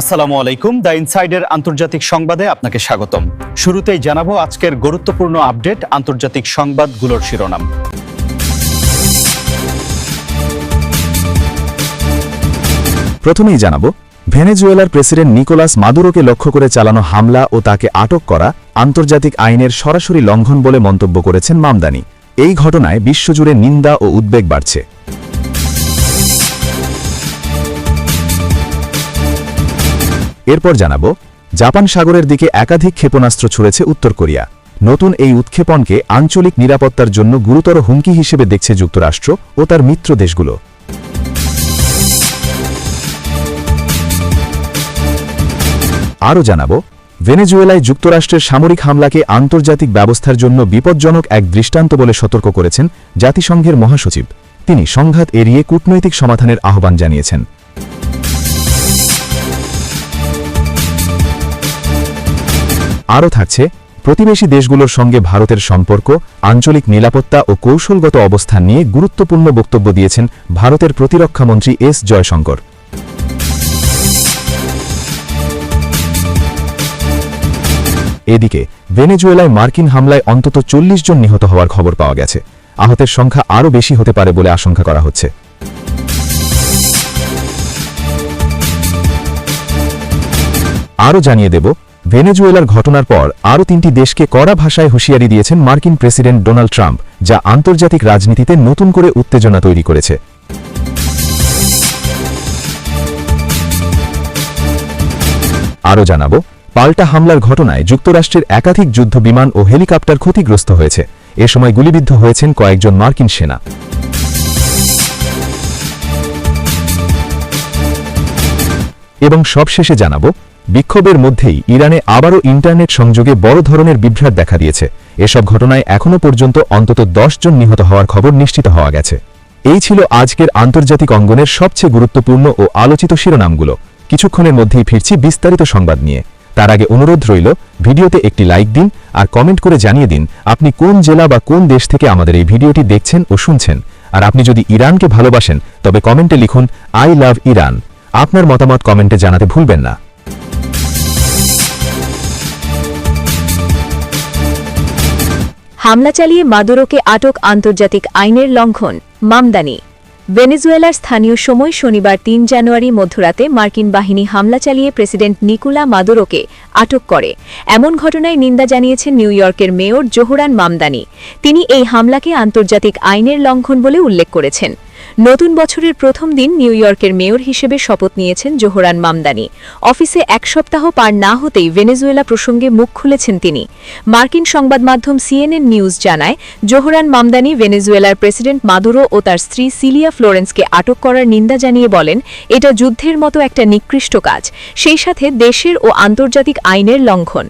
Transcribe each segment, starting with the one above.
আসসালামু আলাইকুম। দ্য ইনসাইডের আন্তর্জাতিক সংবাদে আপনাকে স্বাগতম। শুরুতেই জানাব আজকের গুরুত্বপূর্ণ আপডেট আন্তর্জাতিক সংবাদগুলোর শিরোনাম। প্রথমেই জানাব, ভেনেজুয়েলার প্রেসিডেন্ট নিকোলাস মাদুরোকে লক্ষ্য করে চালানো হামলা ও তাকে আটক করা আন্তর্জাতিক আইনের সরাসরি লঙ্ঘন বলে মন্তব্য করেছেন মামদানি। এই ঘটনায় বিশ্বজুড়ে নিন্দা ও উদ্বেগ বাড়ছে। এরপর জানাব, জাপান সাগরের দিকে একাধিক ক্ষেপণাস্ত্র ছুড়েছে উত্তর কোরিয়া। নতুন এই উৎক্ষেপণকে আঞ্চলিক নিরাপত্তার জন্য গুরুতর হুমকি হিসেবে দেখছে যুক্তরাষ্ট্র ও তার মিত্র দেশগুলো। আরও জানাব, ভেনেজুয়েলায় যুক্তরাষ্ট্রের সামরিক হামলাকে আন্তর্জাতিক ব্যবস্থার জন্য বিপজ্জনক এক দৃষ্টান্ত বলে সতর্ক করেছেন জাতিসংঘের মহাসচিব। তিনি সংঘাত এড়িয়ে কূটনৈতিক সমাধানের আহ্বান জানিয়েছেন। আরও থাকছে, প্রতিবেশী দেশগুলোর সঙ্গে ভারতের সম্পর্ক, আঞ্চলিক নিরাপত্তা ও কৌশলগত অবস্থান নিয়ে গুরুত্বপূর্ণ বক্তব্য দিয়েছেন ভারতের প্রতিরক্ষামন্ত্রী এস জয়শঙ্কর। এদিকে, ভেনেজুয়েলায় মার্কিন হামলায় অন্তত চল্লিশ জন নিহত হওয়ার খবর পাওয়া গেছে। আহতের সংখ্যা আরও বেশি হতে পারে বলে আশঙ্কা করা হচ্ছে। আরও জানিয়ে দেব ভেনেজুয়েলার ঘটনার পর আরও তিনটি দেশকে কড়া ভাষায় হুঁশিয়ারি দিয়েছেন মার্কিন প্রেসিডেন্ট ডোনাল্ড ট্রাম্প, যা আন্তর্জাতিক রাজনীতিতে নতুন করে উত্তেজনা তৈরি করেছে। আরও জানাব, পাল্টা হামলার ঘটনায় যুক্তরাষ্ট্রের একাধিক যুদ্ধ বিমান ও হেলিকপ্টার ক্ষতিগ্রস্ত হয়েছে। এ সময় গুলিবিদ্ধ হয়েছেন কয়েকজন মার্কিন সেনা। এবং সবশেষে জানাব বিক্ষোভের মধ্যেই ইরানে আবারও ইন্টারনেট সংযোগে বড় ধরনের বিভ্রাট দেখা দিয়েছে। এসব ঘটনায় এখনও পর্যন্ত অন্তত দশ জন নিহত হওয়ার খবর নিশ্চিত হওয়া গেছে। এই ছিল আজকের আন্তর্জাতিক অঙ্গনের সবচেয়ে গুরুত্বপূর্ণ ও আলোচিত শিরোনামগুলো। কিছুক্ষণের মধ্যেই ফিরছি বিস্তারিত সংবাদ নিয়ে। তার আগে অনুরোধ রইল, ভিডিওতে একটি লাইক দিন আর কমেন্ট করে জানিয়ে দিন আপনি কোন জেলা বা কোন দেশ থেকে আমাদের এই ভিডিওটি দেখছেন ও শুনছেন। আর আপনি যদি ইরানকে ভালোবাসেন, তবে কমেন্টে লিখুন, আই লাভ ইরান আপনার মতামত কমেন্টে জানাতে ভুলবেন না। হামলা চালিয়ে মাদুরোকে আটক আন্তর্জাতিক আইনের লঙ্ঘন, মামদানি। ভেনেজুয়েলার স্থানীয় সময় শনিবার তিন জানুয়ারি মধ্যরাতে মার্কিন বাহিনী হামলা চালিয়ে প্রেসিডেন্ট নিকুলা মাদুরোকে আটক করে। এমন ঘটনায় নিন্দা জানিয়েছেন নিউ ইয়র্কের মেয়র জোহরান মামদানি। তিনি এই হামলাকে আন্তর্জাতিক আইনের লঙ্ঘন বলে উল্লেখ করেছেন। নতুন বছরের প্রথম দিন নিউ ইয়র্কের মেয়র হিসেবে শপথ নিয়েছেন জোহরান মামদানি। অফিসে এক সপ্তাহ পার না হতেই ভেনেজুয়েলা প্রসঙ্গে মুখ খুলেছেন তিনি। মার্কিন সংবাদ মাধ্যম সিএনএন নিউজ জানায়, জোহরান মামদানি ভেনেজুয়েলার প্রেসিডেন্ট মাদুরো ও তার স্ত্রী সিলিয়া ফ্লোরেন্সকে আটক করার নিন্দা জানিয়ে বলেন, এটা যুদ্ধের মতো একটা নিকৃষ্ট কাজ। সেই সাথে দেশের ও আন্তর্জাতিক আইনের লঙ্ঘন।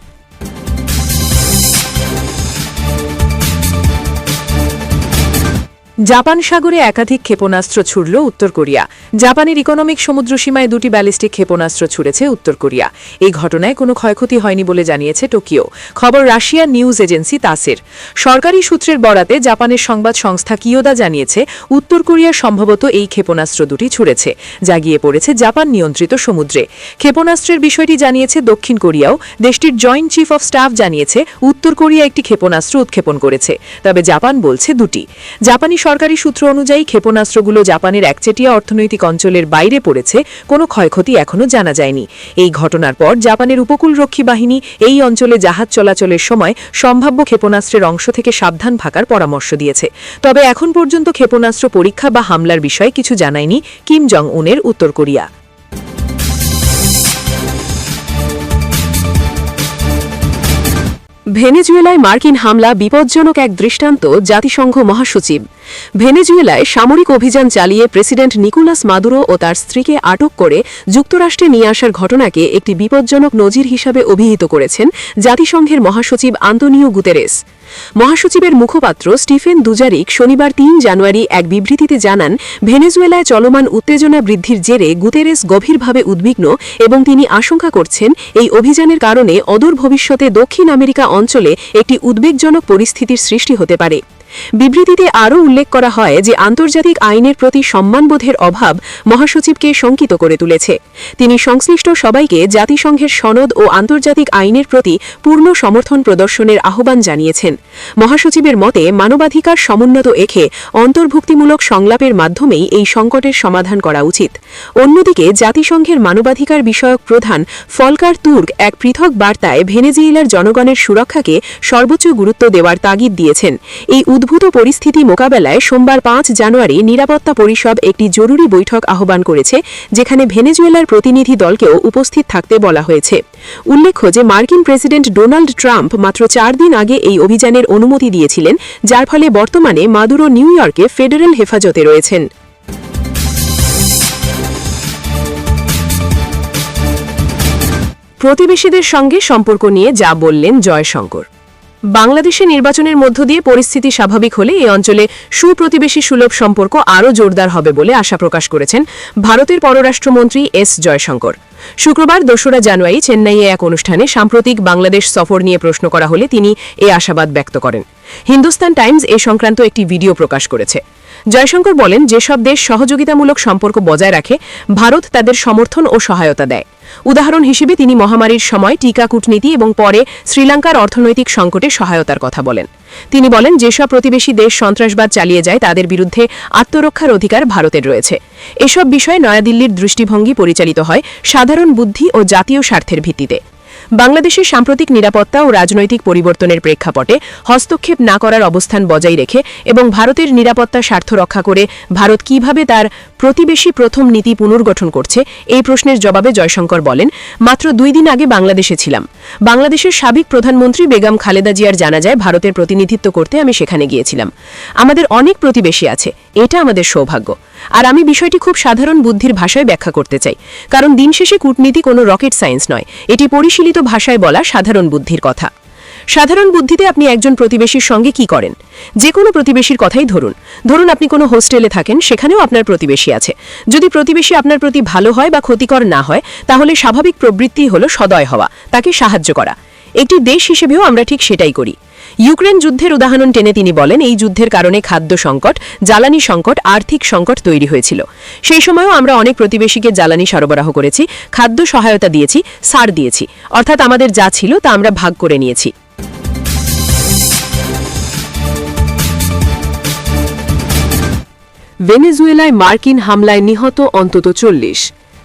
জাপান সাগরে একাধিক ক্ষেপণাস্ত্র ছুড়ল উত্তর কোরিয়া। জাপানের ইকোনমিক সমুদ্র সীমায় দুটি ব্যালিস্টিক ক্ষেপণাস্ত্র ছুড়েছে উত্তর কোরিয়া। এই ঘটনায় কোনো ক্ষয়ক্ষতি হয়নি বলে জানিয়েছে টোকিও। খবর রাশিয়া নিউজ এজেন্সি তাসের। সরকারি সূত্রের বরাতে জাপানের সংবাদ সংস্থা কিয়োদা জানিয়েছে, উত্তর কোরিয়া সম্ভবত এই ক্ষেপণাস্ত্র দুটি ছুড়েছে, যা গিয়ে পড়েছে জাপান নিয়ন্ত্রিত সমুদ্রে। ক্ষেপণাস্ত্রের বিষয়টি জানিয়েছে দক্ষিণ কোরিয়াও। দেশটির জয়েন্ট চিফ অফ স্টাফ জানিয়েছে, উত্তর কোরিয়া একটি ক্ষেপণাস্ত্র উৎক্ষেপণ করেছে, তবে জাপান বলছে দুটি। জাপানি সরকারি সূত্র অনুযায়ী ক্ষেপণাস্ত্রগুলো জাপানের একচেটিয়া অর্থনৈতিক অঞ্চলের বাইরে পড়েছে, কোনো ক্ষয়ক্ষতি এখনও জানা যায়নি। এই ঘটনার পর জাপানের উপকূলরক্ষী বাহিনী এই অঞ্চলে জাহাজ চলাচলের সময় সম্ভাব্য ক্ষেপণাস্ত্রের অংশ থেকে সাবধান থাকার পরামর্শ দিয়েছে। তবে এখন পর্যন্ত ক্ষেপণাস্ত্র পরীক্ষা বা হামলার বিষয়ে কিছু জানায়নি কিম জং উনের উত্তর কোরিয়া। ভেনেজুয়েলায় মার্কিন হামলা বিপজ্জনক এক দৃষ্টান্ত জাতিসংঘ মহাসচিব। ভেনেজুয়েলায় সামরিক অভিযান চালিয়ে প্রেসিডেন্ট নিকোলাস মাদুরো ও তার স্ত্রীকে আটক করে যুক্তরাষ্ট্রে নিয়ে আসার ঘটনাকে একটি বিপজ্জনক নজির হিসাবে অভিহিত করেছেন জাতিসংঘের মহাসচিব আন্তোনিও গুতেরেস। মহাসচিবের মুখপাত্র স্টিফেন দুজারিক শনিবার তিন জানুয়ারি এক বিবৃতিতে জানান, ভেনেজুয়েলায় চলমান উত্তেজনা বৃদ্ধির জেরে গুতেরেস গভীরভাবে উদ্বিগ্ন এবং তিনি আশঙ্কা করছেন, এই অভিযানের কারণে অদূর ভবিষ্যতে দক্ষিণ আমেরিকা অঞ্চলে একটি উদ্বেগজনক পরিস্থিতির সৃষ্টি হতে পারে। বিবৃতিতে আরও উল্লেখ করা হয় যে আন্তর্জাতিক আইনের প্রতি সম্মানবোধের অভাব মহাসচিবকে শঙ্কিত করে তুলেছে। তিনি সংশ্লিষ্ট সবাইকে জাতিসংঘের সনদ ও আন্তর্জাতিক আইনের প্রতি পূর্ণ সমর্থন প্রদর্শনের আহ্বান জানিয়েছেন। মহাসচিবের মতে, মানবাধিকার সমুন্নত এখে অন্তর্ভুক্তিমূলক সংলাপের মাধ্যমেই এই সংকটের সমাধান করা উচিত। অন্যদিকে, জাতিসংঘের মানবাধিকার বিষয়ক প্রধান ফলকার তুর্ক এক পৃথক বার্তায় ভেনেজুয়েলার জনগণের সুরক্ষাকে সর্বোচ্চ গুরুত্ব দেওয়ার তাগিদ দিয়েছেন। এই উদ্ভূত পরিস্থিতি মোকাবেলায় সোমবার পাঁচ জানুয়ারি নিরাপত্তা পরিষদ একটি জরুরি বৈঠক আহ্বান করেছে, যেখানে ভেনেজুয়েলার প্রতিনিধি দলকেও উপস্থিত থাকতে বলা হয়েছে। উল্লেখ্য যে মার্কিন প্রেসিডেন্ট ডোনাল্ড ট্রাম্প মাত্র চার দিন আগে এই অভিযানের অনুমতি দিয়েছিলেন, যার ফলে বর্তমানে মাদুরো নিউ ইয়র্কে ফেডারেল হেফাজতে রয়েছেন। প্রতিবেশীদের সঙ্গে সম্পর্ক নিয়ে যা বললেন জয়শঙ্কর। বাংলাদেশে নির্বাচনের মধ্য দিয়ে পরিস্থিতি স্বাভাবিক হলে এই অঞ্চলে সুপ্রতিবেশী সুলভ সম্পর্ক আরও জোরদার হবে বলে আশা প্রকাশ করেছেন ভারতের পররাষ্ট্রমন্ত্রী এস জয়শঙ্কর। শুক্রবার দোসরা জানুয়ারি চেন্নাইয়ে এক অনুষ্ঠানে সাম্প্রতিক বাংলাদেশ সফর নিয়ে প্রশ্ন করা হলে তিনি এ আশাবাদ ব্যক্ত করেন। হিন্দুস্তান টাইমস এ সংক্রান্ত একটি ভিডিও প্রকাশ করেছে। জয়শঙ্কর বলেন, যেসব দেশ সহযোগিতামূলক সম্পর্ক বজায় রাখে, ভারত তাদের সমর্থন ও সহায়তা দেয়। উদাহরণ হিসেবে তিনি মহামারীর সময় টিকা কূটনীতি এবং পরে শ্রীলঙ্কার অর্থনৈতিক সংকটে সহায়তার কথা বলেন। তিনি বলেন, যেসব প্রতিবেশী দেশ সন্ত্রাসবাদ চালিয়ে যায়, তাদের বিরুদ্ধে আত্মরক্ষার অধিকার ভারতের রয়েছে। এসব বিষয়ে নয়াদিল্লির দৃষ্টিভঙ্গি পরিচালিত হয় সাধারণ বুদ্ধি ও জাতীয় স্বার্থের ভিত্তিতে। বাংলাদেশের সাম্প্রতিক নিরাপত্তা ও রাজনৈতিক পরিবর্তনের প্রেক্ষাপটে হস্তক্ষেপ না করার অবস্থান বজায় রেখে এবং ভারতের নিরাপত্তা স্বার্থ রক্ষা করে ভারত কীভাবে তার প্রতিবেশী প্রথম নীতি পুনর্গঠন করছে, এই প্রশ্নের জবাবে জয়শঙ্কর বলেন, মাত্র দুই দিন আগে বাংলাদেশে ছিলাম। বাংলাদেশের সাবেক প্রধানমন্ত্রী বেগম খালেদা জিয়ার জানা যায়, ভারতের প্রতিনিধিত্ব করতে আমি সেখানে গিয়েছিলাম। আমাদের অনেক প্রতিবেশী আছে, এটা আমাদের সৌভাগ্য। আর আমি বিষয়টি খুব সাধারণ বুদ্ধির ভাষায় ব্যাখ্যা করতে চাই, কারণ দিন শেষে কূটনীতি কোনো রকেট সায়েন্স নয়, এটি পরিশীলিত ভাষায় বলা সাধারণ বুদ্ধির কথা। সাধারণ বুদ্ধিতে আপনি একজন প্রতিবেশীর সঙ্গে কি করেন? যে কোনো প্রতিবেশীর কথাই ধরুন। ধরুন আপনি কোনো হোস্টেলে থাকেন, সেখানেও আপনার প্রতিবেশী আছে। যদি প্রতিবেশী আপনার প্রতি ভালো হয় বা ক্ষতিকর না হয়, তাহলে স্বাভাবিক প্রবৃত্তি হল সদয় হওয়া, তাকে সাহায্য করা। একটি দেশ হিসেবেও আমরা ঠিক সেটাই করি। ইউক্রেন যুদ্ধের উদাহরণ টেনে তিনি বলেন, এই যুদ্ধের কারণে খাদ্য সংকট, জ্বালানি সংকট, আর্থিক সংকট তৈরি হয়েছিল। সেই সময়ও আমরা অনেক প্রতিবেশীকে জ্বালানি সরবরাহ করেছি, খাদ্য সহায়তা দিয়েছি, সার দিয়েছি। অর্থাৎ আমাদের যা ছিল তা আমরা ভাগ করে নিয়েছি। ভেনেজুয়েলায় মার্কিন হামলায় নিহত অন্তত চল্লিশ।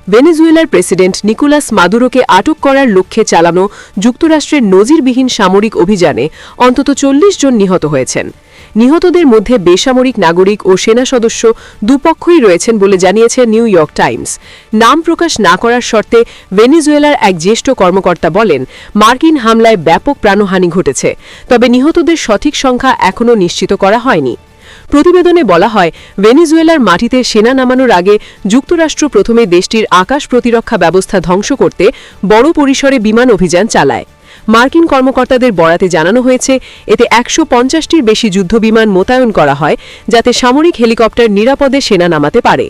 ভেনেজুয়েলার প্রেসিডেন্ট নিকোলাস মাদুরোকে আটক করার লক্ষ্যে চালানো যুক্তরাষ্ট্রের নজিরবিহীন সামরিক অভিযানে অন্তত চল্লিশ জন নিহত হয়েছেন। নিহতদের মধ্যে বেসামরিক নাগরিক ও সেনা সদস্য দুপক্ষই রয়েছেন বলে জানিয়েছে নিউ ইয়র্ক টাইমস। নাম প্রকাশ না করার শর্তে ভেনেজুয়েলার এক জ্যেষ্ঠ কর্মকর্তা বলেন, মার্কিন হামলায় ব্যাপক প্রাণহানি ঘটেছে, তবে নিহতদের সঠিক সংখ্যা এখনও নিশ্চিত করা হয়নি। প্রতিবেদনে বলা হয়, ভেনিজুয়েলার মাটিতে সেনা নামানোর আগে যুক্তরাষ্ট্র প্রথমে দেশটির আকাশ প্রতিরক্ষা ব্যবস্থা ধ্বংস করতে বড় পরিসরে বিমান অভিযান চালায়। মার্কিন কর্মকর্তাদের বরাতে জানানো হয়েছে, এতে একশো পঞ্চাশটির বেশি যুদ্ধবিমান মোতায়েন করা হয়, যাতে সামরিক হেলিকপ্টার নিরাপদে সেনা নামাতে পারে।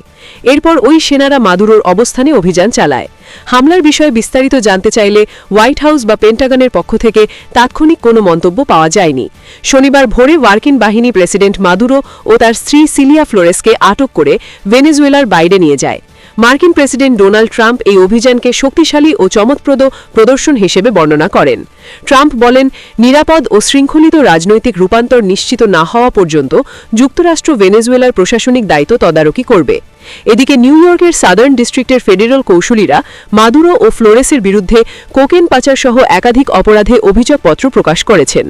এরপর ওই সেনারা মাদুরোর অবস্থানে অভিযান চালায়। হামলার বিষয়ে বিস্তারিত জানতে চাইলে হোয়াইট হাউস বা পেন্টাগনের পক্ষ থেকে তাৎক্ষণিক কোনো মন্তব্য পাওয়া যায়নি। শনিবার ভোরে ওয়ার্কিন বাহিনী প্রেসিডেন্ট মাদুরো ও তার স্ত্রী সিলিয়া ফ্লোরেসকে আটক করে ভেনেজুয়েলার বাইরে নিয়ে যায়। মার্কিন প্রেসিডেন্ট ডোনাল্ড ট্রাম্প এই অভিযানকে শক্তিশালী ও চমৎপ্রদ প্রদর্শন হিসেবে বর্ণনা করেন। ট্রাম্প বলেন, নিরাপদ ও শৃঙ্খলিত রাজনৈতিক রূপান্তর নিশ্চিত না হওয়া পর্যন্ত যুক্তরাষ্ট্র ভেনেজুয়েলার প্রশাসনিক দায়িত্ব তদারকি করবে। এদিকে নিউ ইয়র্কের সাদার্ন ডিস্ট্রিক্টের ফেডারেল কৌশলীরা মাদুরো ও ফ্লোরেসের বিরুদ্ধে কোকেন পাচার সহ একাধিক অপরাধে অভিযোগপত্র প্রকাশ করেছেন।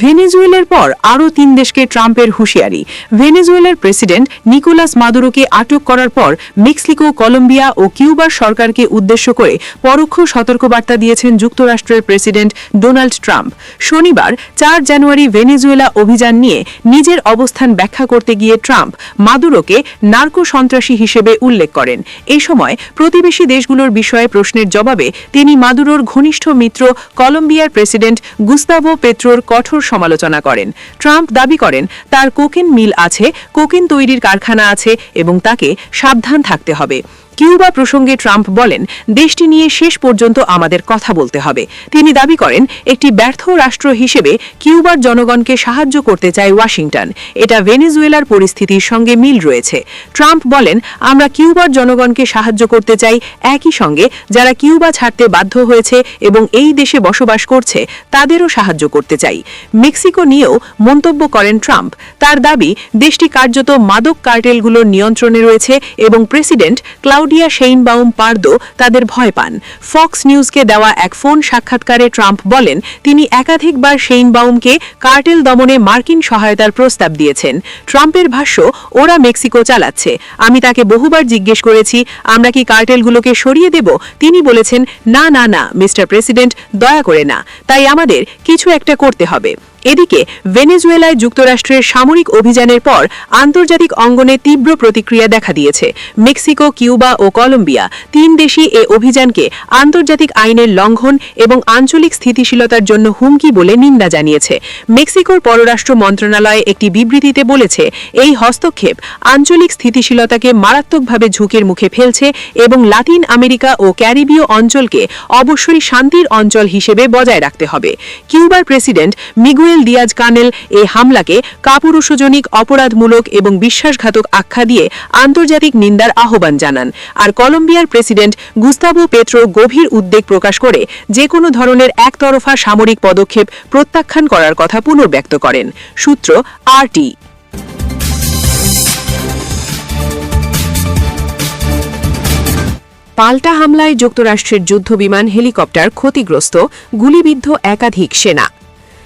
ভেনেজুয়েলার পর আরও তিন দেশকে ট্রাম্পের হুঁশিয়ারি। ভেনেজুয়েলার প্রেসিডেন্ট নিকোলাস মাদুরোকে আটক করার পর মেক্সিকো, কলম্বিয়া ও কিউবার সরকারকে উদ্দেশ্য করে পরোক্ষ সতর্কবার্তা দিয়েছেন যুক্তরাষ্ট্রের প্রেসিডেন্ট ডোনাল্ড ট্রাম্প। শনিবার, চার জানুয়ারি ভেনেজুয়েলা অভিযান নিয়ে নিজের অবস্থান ব্যাখ্যা করতে গিয়ে ট্রাম্প মাদুরোকে নার্কো সন্ত্রাসী হিসেবে উল্লেখ করেন। এই সময় প্রতিবেশী দেশগুলোর বিষয়ে প্রশ্নের জবাবে তিনি মাদুরোর ঘনিষ্ঠ মিত্র কলম্বিয়ার প্রেসিডেন্ট গুস্তাভো পেত্রোর কঠোর সমালোচনা করেন। ট্রাম্প দাবি করেন, তার কোকিন মিল আছে, কোকিন তৈরির কারখানা আছে এবং তাকে সাবধান থাকতে হবে। কিউবা প্রসঙ্গে ট্রাম্প বলেন, দেশটি নিয়ে শেষ পর্যন্ত আমাদের কথা বলতে হবে। তিনি দাবি করেন, একটি ব্যর্থ রাষ্ট্র হিসেবে কিউবার জনগণকে সাহায্য করতে চায় ওয়াশিংটন। এটা ভেনেজুয়েলার পরিস্থিতির সঙ্গে মিল রয়েছে। ট্রাম্প বলেন, আমরা কিউবার জনগণকে সাহায্য করতে চাই একই সঙ্গে, যারা কিউবা ছাড়তে বাধ্য হয়েছে এবং এই দেশে বসবাস করছে, তাদেরও সাহায্য করতে চাই। মেক্সিকো নিয়েও মন্তব্য করেন ট্রাম্প। তার দাবি, দেশটি কার্যত মাদক কার্টেলগুলোর নিয়ন্ত্রণে রয়েছে এবং প্রেসিডেন্ট ক্লাউডিয়া সেইনবাউম পার্দো তাদের ভয় পান। ফক্স নিউজকে দেওয়া এক ফোন সাক্ষাৎকারে ট্রাম্প বলেন, তিনি একাধিকবার সেইনবাউমকে কার্টেল দমনে মার্কিন সহায়তার প্রস্তাব দিয়েছেন। ট্রাম্পের ভাষ্য, ওরা মেক্সিকো চালাচ্ছে। আমি তাকে বহুবার জিজ্ঞেস করেছি, আমরা কি কার্টেলগুলোকে সরিয়ে দেব? তিনি বলেছেন, না না না, মিস্টার প্রেসিডেন্ট, দয়া করে না। তাই আমাদের কিছু একটা করতে হবে। এদিকে ভেনেজুয়েলায় যুক্তরাষ্ট্রের সামরিক অভিযানের পর আন্তর্জাতিক অঙ্গনে তীব্র প্রতিক্রিয়া দেখা দিয়েছে। মেক্সিকো, কিউবা ও কলম্বিয়া তিন দেশই এ অভিযানকে আন্তর্জাতিক আইনের লঙ্ঘন এবং আঞ্চলিক স্থিতিশীলতার জন্য হুমকি বলে নিন্দা জানিয়েছে। মেক্সিকোর পররাষ্ট্র মন্ত্রণালয় একটি বিবৃতিতে বলেছে, এই হস্তক্ষেপ আঞ্চলিক স্থিতিশীলতাকে মারাত্মকভাবে ঝুঁকির মুখে ফেলছে এবং লাতিন আমেরিকা ও ক্যারিবীয় অঞ্চলকে অবশ্যই শান্তির অঞ্চল হিসেবে বজায় রাখতে হবে। কিউবার প্রেসিডেন্ট মিগুয়েল দিয়াজ কানেল এই হামলাকে কাপুরুষজনিক, অপরাধমূলক এবং বিশ্বাসঘাতক আখ্যা দিয়ে আন্তর্জাতিক নিন্দার আহ্বান জানান। আর কলম্বিয়ার প্রেসিডেন্ট গুস্তাভো পেত্রো গভীর উদ্বেগ প্রকাশ করে যে কোনো ধরনের একতরফা সামরিক পদক্ষেপ প্রত্যাখ্যান করার কথা পুনর্ব্যক্ত করেন। সূত্র আরটি। পাল্টা হামলায় যুক্তরাষ্ট্রের যুদ্ধবিমান হেলিকপ্টার ক্ষতিগ্রস্ত, গুলিবিদ্ধ একাধিক সেনা।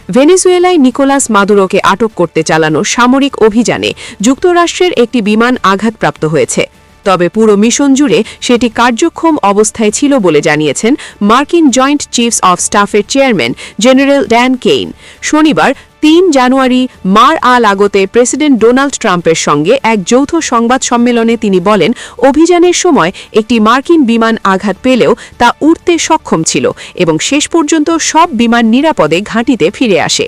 ভেনেজুয়েলায় নিকোলাস মাদুরোকে আটক করতে চালানো সামরিক অভিযানে যুক্তরাষ্ট্রের একটি বিমান আঘাতপ্রাপ্ত হয়েছে। তবে পুরো মিশন জুড়ে সেটি কার্যক্ষম অবস্থায় ছিল বলে জানিয়েছেন মার্কিন জয়েন্ট চিফস অফ স্টাফের চেয়ারম্যান জেনারেল ড্যান কেইন। শনিবার, তিন জানুয়ারি মার আল আগতে প্রেসিডেন্ট ডোনাল্ড ট্রাম্পের সঙ্গে এক যৌথ সংবাদ সম্মেলনে তিনি বলেন, অভিযানের সময় একটি মার্কিন বিমান আঘাত পেলেও তা উড়তে সক্ষম ছিল এবং শেষ পর্যন্ত সব বিমান নিরাপদে ঘাঁটিতে ফিরে আসে।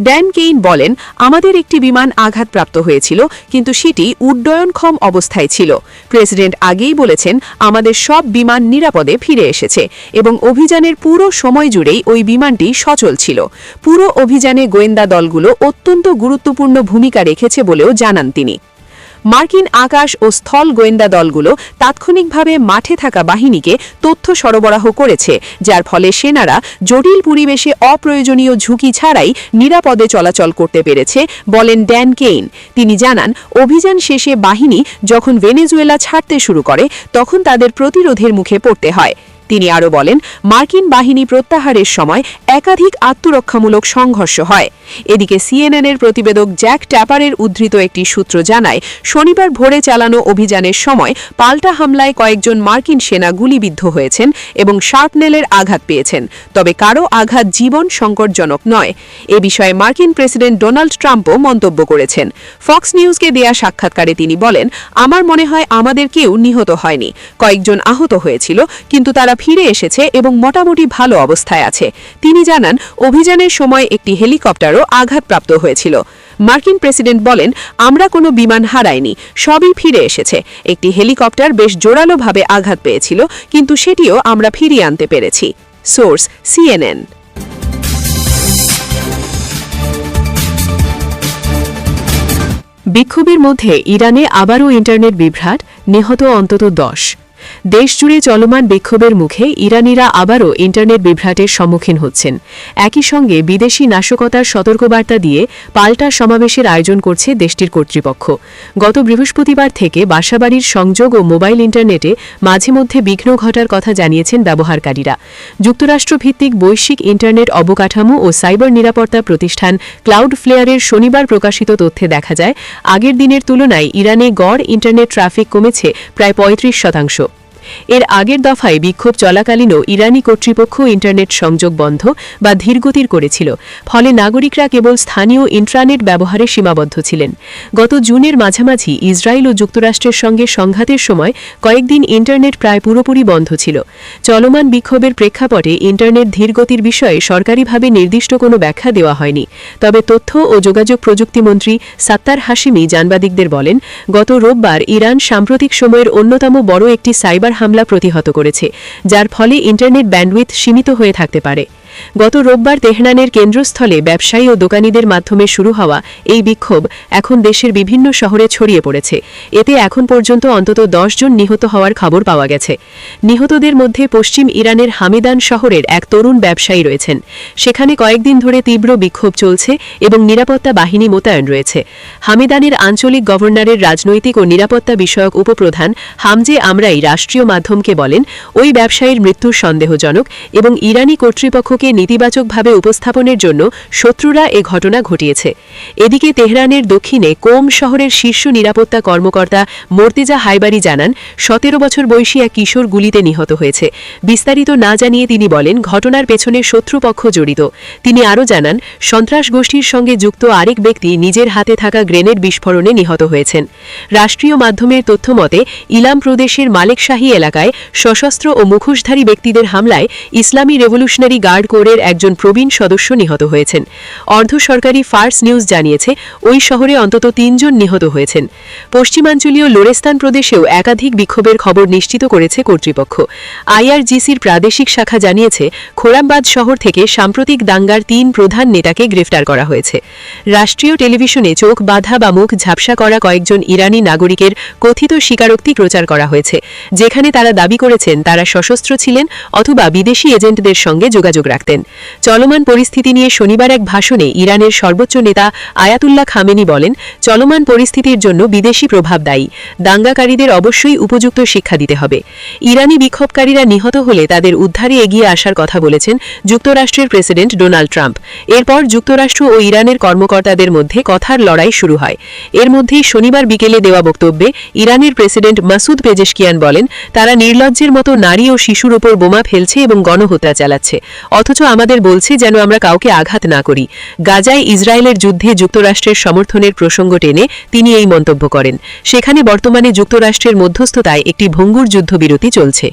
ড্যান কেইন বলেন, আমাদের একটি বিমান আঘাতপ্রাপ্ত হয়েছিল, কিন্তু সেটি উড্ডয়নক্ষম অবস্থায় ছিল। প্রেসিডেন্ট আগেই বলেছেন, আমাদের সব বিমান নিরাপদে ফিরে এসেছে এবং অভিযানের পুরো সময় জুড়েই ওই বিমানটি সচল ছিল। পুরো অভিযানে গোয়েন্দা দলগুলো অত্যন্ত গুরুত্বপূর্ণ ভূমিকা রেখেছে বলেও জানান তিনি। মার্কিন আকাশ ও স্থল গোয়েন্দা দলগুলো তাৎক্ষণিকভাবে মাঠে থাকা বাহিনীকে তথ্য সরবরাহ করেছে, যার ফলে সেনারা জটিল পরিবেশে অপ্রয়োজনীয় ঝুঁকি ছাড়াই নিরাপদে চলাচল করতে পেরেছে, বলেন ড্যান কেইন। তিনি জানান, অভিযান শেষে বাহিনী যখন ভেনেজুয়েলা ছাড়তে শুরু করে, তখন তাদের প্রতিরোধের মুখে পড়তে হয়। তিনি আরও বলেন, মার্কিন বাহিনী প্রত্যাহারের সময় একাধিক আত্মরক্ষামূলক সংঘর্ষ হয়। এদিকে সিএনএনের প্রতিবেদক জ্যাক ট্যাপারের উদ্ধৃত একটি সূত্র জানায়, শনিবার ভোরে চালানো অভিযানের সময় পাল্টা হামলায় কয়েকজন মার্কিন সেনা গুলিবিদ্ধ হয়েছেন এবং শার্পনেলের আঘাত পেয়েছেন। তবে কারও আঘাত জীবন সংকটজনক নয়। এ বিষয়ে মার্কিন প্রেসিডেন্ট ডোনাল্ড ট্রাম্পও মন্তব্য করেছেন। ফক্স নিউজকে দেয়া সাক্ষাৎকারে তিনি বলেন, আমার মনে হয় আমাদের কেউ নিহত হয়নি। কয়েকজন আহত হয়েছিল, কিন্তু তারা ফিরে এসেছে এবং মোটামুটি ভালো অবস্থায় আছে। তিনি জানান, অভিযানের সময় একটি হেলিকপ্টারও আঘাতপ্রাপ্ত হয়েছিল। মার্কিন প্রেসিডেন্ট বলেন, আমরা কোনো বিমান হারাইনি, সবই ফিরে এসেছে। একটি হেলিকপ্টার বেশ জোরালোভাবে আঘাত পেয়েছিল, কিন্তু সেটিও আমরা ফিরিয়ে আনতে পেরেছি। সোর্স সিএনএন বিক্ষোভের মধ্যে ইরানে আবারও ইন্টারনেট বিভ্রাট, নিহত অন্তত দশ। দেশজুড়ে চলমান বিক্ষোভের মুখে ইরানিরা আবারও ইন্টারনেট বিভ্রাটের সম্মুখীন হচ্ছেন। একই সঙ্গে বিদেশি নাশকতার সতর্কবার্তা দিয়ে পাল্টা সমাবেশের আয়োজন করছে দেশটির কর্তৃপক্ষ। গত বৃহস্পতিবার থেকে বাসাবাড়ির সংযোগ ও মোবাইল ইন্টারনেটে মাঝে মধ্যে বিঘ্ন ঘটার কথা জানিয়েছেন ব্যবহারকারীরা। যুক্তরাষ্ট্রভিত্তিক বৈশ্বিক ইন্টারনেট অবকাঠামো ও সাইবার নিরাপত্তা প্রতিষ্ঠান ক্লাউড ফ্লেয়ারের শনিবার প্রকাশিত তথ্যে দেখা যায়, আগের দিনের তুলনায় ইরানে গড় ইন্টারনেট ট্রাফিক কমেছে প্রায় পঁয়ত্রিশ শতাংশ। এর আগের দফায় বিক্ষোভ চলাকালীনও ইরানি কর্তৃপক্ষ ইন্টারনেট সংযোগ বন্ধ বা ধীরগতির করেছিল, ফলে নাগরিকরা কেবল স্থানীয় ইন্ট্রানেট ব্যবহারে সীমাবদ্ধ ছিলেন। গত জুনের মাঝামাঝি ইসরায়েল ও যুক্তরাষ্ট্রের সঙ্গে সংঘাতের সময় কয়েকদিন ইন্টারনেট প্রায় পুরোপুরি বন্ধ ছিল। চলমান বিক্ষোভের প্রেক্ষাপটে ইন্টারনেট ধীরগতির বিষয়ে সরকারিভাবে নির্দিষ্ট কোনো ব্যাখ্যা দেওয়া হয়নি। তবে তথ্য ও যোগাযোগ প্রযুক্তিমন্ত্রী সাত্তার হাশিমি সাংবাদিকদের বলেন, গত রোববার ইরান সাম্প্রতিক সময়ের অন্যতম বড় একটি সাইবার হামলা প্রতিহত করেছে যার ফলে ইন্টারনেট ব্যান্ডউইথ সীমিত হয়ে থাকতে পারে। গত রোববার তেহরানের কেন্দ্রস্থলে ব্যবসায়ী ও দোকানীদের মাধ্যমে শুরু হওয়া এই বিক্ষোভ এখন দেশের বিভিন্ন শহরে ছড়িয়ে পড়েছে। এতে এখন পর্যন্ত অন্তত জন নিহত হওয়ার খবর পাওয়া গেছে। নিহতদের মধ্যে পশ্চিম ইরানের হামিদান শহরের এক তরুণ ব্যবসায়ী রয়েছেন। সেখানে কয়েকদিন ধরে তীব্র বিক্ষোভ চলছে এবং নিরাপত্তা বাহিনী মোতায়েন রয়েছে। হামিদানের আঞ্চলিক গভর্নরের রাজনৈতিক ও নিরাপত্তা বিষয়ক উপপ্রধান হামজে আমরাই রাষ্ট্রীয় মাধ্যমকে বলেন, ওই ব্যবসায়ীর মৃত্যু সন্দেহজনক এবং ইরানি কর্তৃপক্ষকে নেতিবাচকভাবে উপস্থাপনের জন্য শত্রুরা এ ঘটনা ঘটিয়েছে। এদিকে তেহরানের দক্ষিণে কোম শহরের শীর্ষ নিরাপত্তা কর্মকর্তা মর্তেজা হাইবারি জানান, সতেরো বছর বয়সী এক কিশোর গুলিতে নিহত হয়েছে। বিস্তারিত না জানিয়ে তিনি বলেন, ঘটনার পেছনে শত্রুপক্ষ জড়িত। তিনি আরও জানান, সন্ত্রাস গোষ্ঠীর সঙ্গে যুক্ত আরেক ব্যক্তি নিজের হাতে থাকা গ্রেনেড বিস্ফোরণে নিহত হয়েছেন। রাষ্ট্রীয় মাধ্যমের তথ্যমতে ইলাম প্রদেশের মালেকশাহী এলাকায় সশস্ত্র ও মুখোশধারী ব্যক্তিদের হামলায় ইসলামী রেভলিউশনারি গার্ড কোরের একজন প্রবীণ সদস্য নিহত হয়েছেন। অর্ধ সরকারি ফার্স নিউজ জানিয়েছে, ওই শহরে অন্তত তিনজন নিহত হয়েছেন। পশ্চিমাঞ্চলীয় লোরেস্তান প্রদেশেও একাধিক বিক্ষোভের খবর নিশ্চিত করেছে কর্তৃপক্ষ। আইআরজিসির প্রাদেশিক শাখা জানিয়েছে, খোরামবাদ শহর থেকে সাম্প্রতিক দাঙ্গার তিন প্রধান নেতাকে গ্রেফতার করা হয়েছে। রাষ্ট্রীয় টেলিভিশনে চোখ বাধা বা মুখ ঝাপসা করা কয়েকজন ইরানি নাগরিকের কথিত স্বীকারোক্তি প্রচার করা হয়েছে, যেখানে তারা দাবি করেছেন তারা সশস্ত্র ছিলেন অথবা বিদেশি এজেন্টদের সঙ্গে যোগাযোগ রাখতেন চলমান পরিস্থিতি নিয়ে শনিবার এক ভাষণে ইরানের সর্বোচ্চ নেতা আয়াতুল্লাহ খামেনি বলেন, চলমান পরিস্থিতির জন্য বিদেশি প্রভাব দায়ী। দাঙ্গাকারীদের অবশ্যই উপযুক্ত শিক্ষা দিতে হবে। ইরানি বিক্ষোভকারীরা নিহত হলে তাদের উদ্ধারে এগিয়ে আসার কথা বলেছেন যুক্তরাষ্ট্রের প্রেসিডেন্ট ডোনাল্ড ট্রাম্প। এরপর যুক্তরাষ্ট্র ও ইরানের কর্মকর্তাদের মধ্যে কথার লড়াই শুরু হয়। এর মধ্যেই শনিবার বিকেলে দেওয়া বক্তব্যে ইরানের প্রেসিডেন্ট মাসুদ পেজেশকিয়ান বলেন, তারা নির্লজ্জের মতো নারী ও শিশুর ওপর বোমা ফেলছে এবং গণহত্যা চালাচ্ছে। অথচ আমাদের বলছে যেন আমরা কাউকে আঘাত না করি। গাজায় ইসরায়েলের যুদ্ধে যুক্তরাষ্ট্রের সমর্থনের প্রসঙ্গ টেনে তিনি এই মন্তব্য করেন। সেখানে বর্তমানে যুক্তরাষ্ট্রের মধ্যস্থতায় একটি ভঙ্গুর যুদ্ধবিরতি চলছে।